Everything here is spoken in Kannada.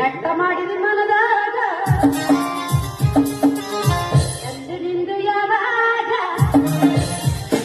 ವ್ಯಕ್ತ ಮಾಡಿರಿ ಮನದಾಗ.